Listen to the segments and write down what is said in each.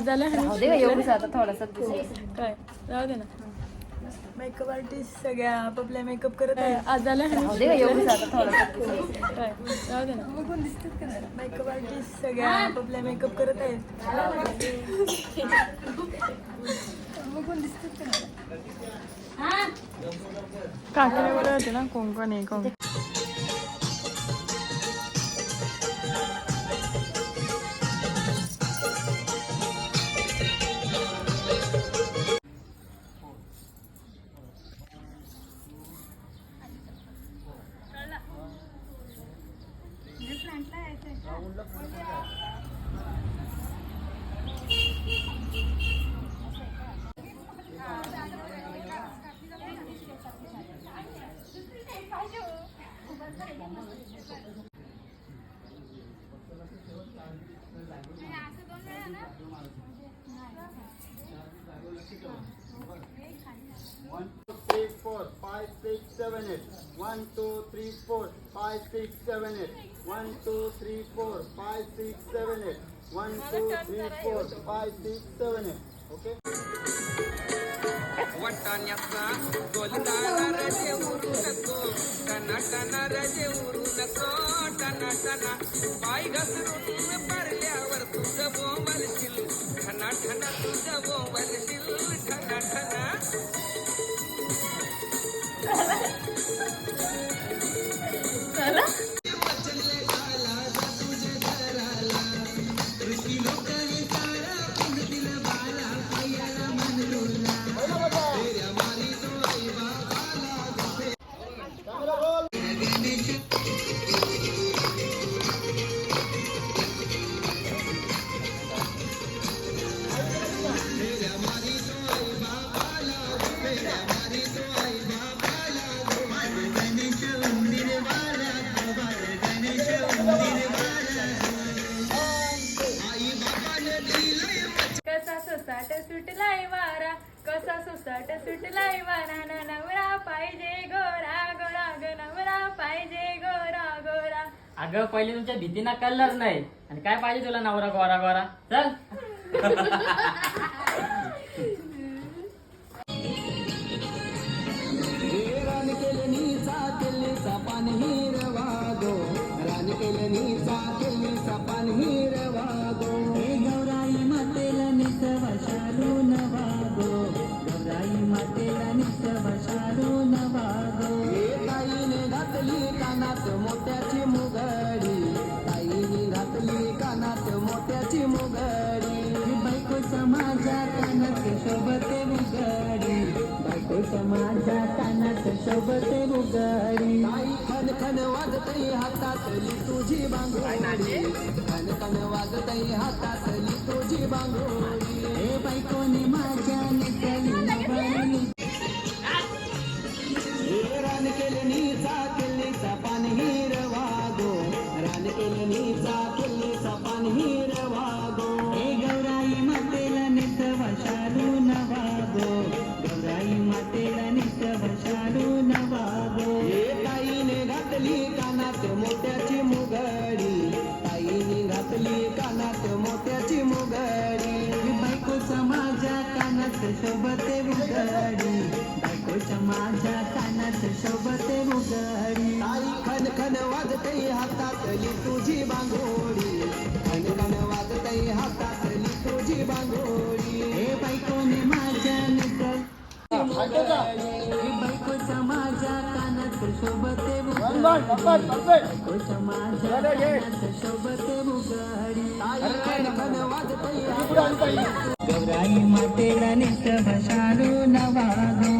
एवढंच आता थोडासा काय? राहू दे ना. मेकअप आर्टिस्ट सगळ्या आपापल्या मेकअप करत आहेत. आज थोडासा काय? राहू दे ना. मेकअप आर्टिस्ट सगळ्या आपापल्या मेकअप करत आहेत. काकीने बोलत होते ना कोंकण आहे Konkan. Seven, eight. One, two, three, four, five, six, seven, eight. One, two, three, four, five, six, seven, eight. One, two, three, four, five, six, seven, eight. Okay? वाटाण्याचा गोलदाना रजे उरू नको टना टना रजे उरू नको टना टना पाय घसरून पडल्यावर तुझं बोंबलशील ठना ठना तुझं बोंबलशील ठना ठना अगं पहिले तुमच्या भीतीना कलर नाही. आणि काय पाहिजे तुला नवरा गोरा गोरा? चल. मोत्याची मुगडी. बायको समाजा कानात शोभते मुगडी. बायको समाजा कानात शोभते मुगडी. आई खन खन वाजतई हातातली तुझी बांगोडी. खन खन वाजतई हातातली तुझी बांगोडी. कानात मोत्याची मुगडी. घातली कानात मोत्याची मुगडी. बायकोचा माझ्या कानात शोभते मुगडी बायकोच्या माझ्या कानात शोभते मुगडी आई खन खन वाजतई हातातली तुझी बांगोडी. खन खन वाजतई हातातली तुझी बांगोडी. हे बायकोने माझ्या निकल बायकोच्या माझ्या कानात शोभते गौराई मातेला निसवा शालू नवागो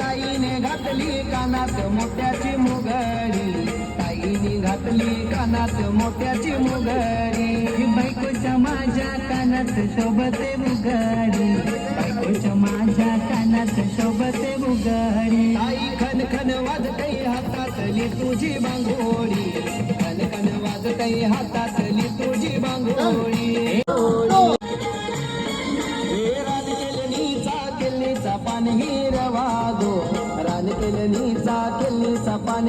ताईने घातली कानात मोत्याची मुगडी ताईने घातली कानात मोत्याची मुगडी ही बायकोच्या माझ्या कानात शोभते मुगडी बायकोच्या माझ्या कानात शोभते मुगडी ताई खन खन वाजतई हातातली तुझी बांगोडी खन खन वाजतई हातातली तुझी बांगोडी हे रान केलनीचा केल्लीचा पान हिरवागो रान केलनीचा केल्लीचा पान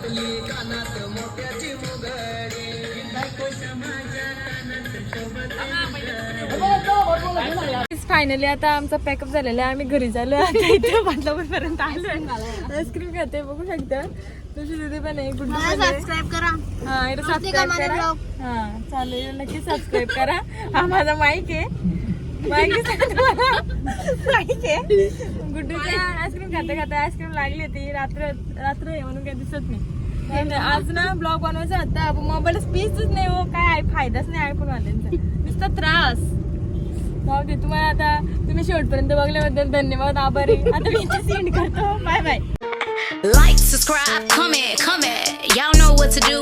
घातली कानात मोत्याची मुगडी फायनली आता आमचा पॅकअप झालेला आहे. आम्ही घरी झालो. आता इथे बदलापूरपर्यंत आलो आईस्क्रीम खाते बघू शकता. तुझी दिदी पण आहे गुड्डू आहे. सबस्क्राईब करा. हा इथे सबस्क्राईब करा. हा चालेल नक्की सबस्क्राईब करा. हा माझा माईक आहे. माईक माईक आहे. गुड्डूची आईस्क्रीम खाते खाते. आईस्क्रीम लागली. रात्र रात्र आहे म्हणून काही दिसत नाही. आज ना ब्लॉग बनवायचा होता मोबाईल स्पीचच नाही हो काय आहे, फायदाच नाही आयफोन वाल्यांचा नुसता त्रास. भाऊ दे तुम्हाला आता तुम्ही शेवटपर्यंत बघल्याबद्दल धन्यवाद आभारी. आता मी सेंड करतो. Bye bye Like, subscribe, comment, comment. Y'all know what to do.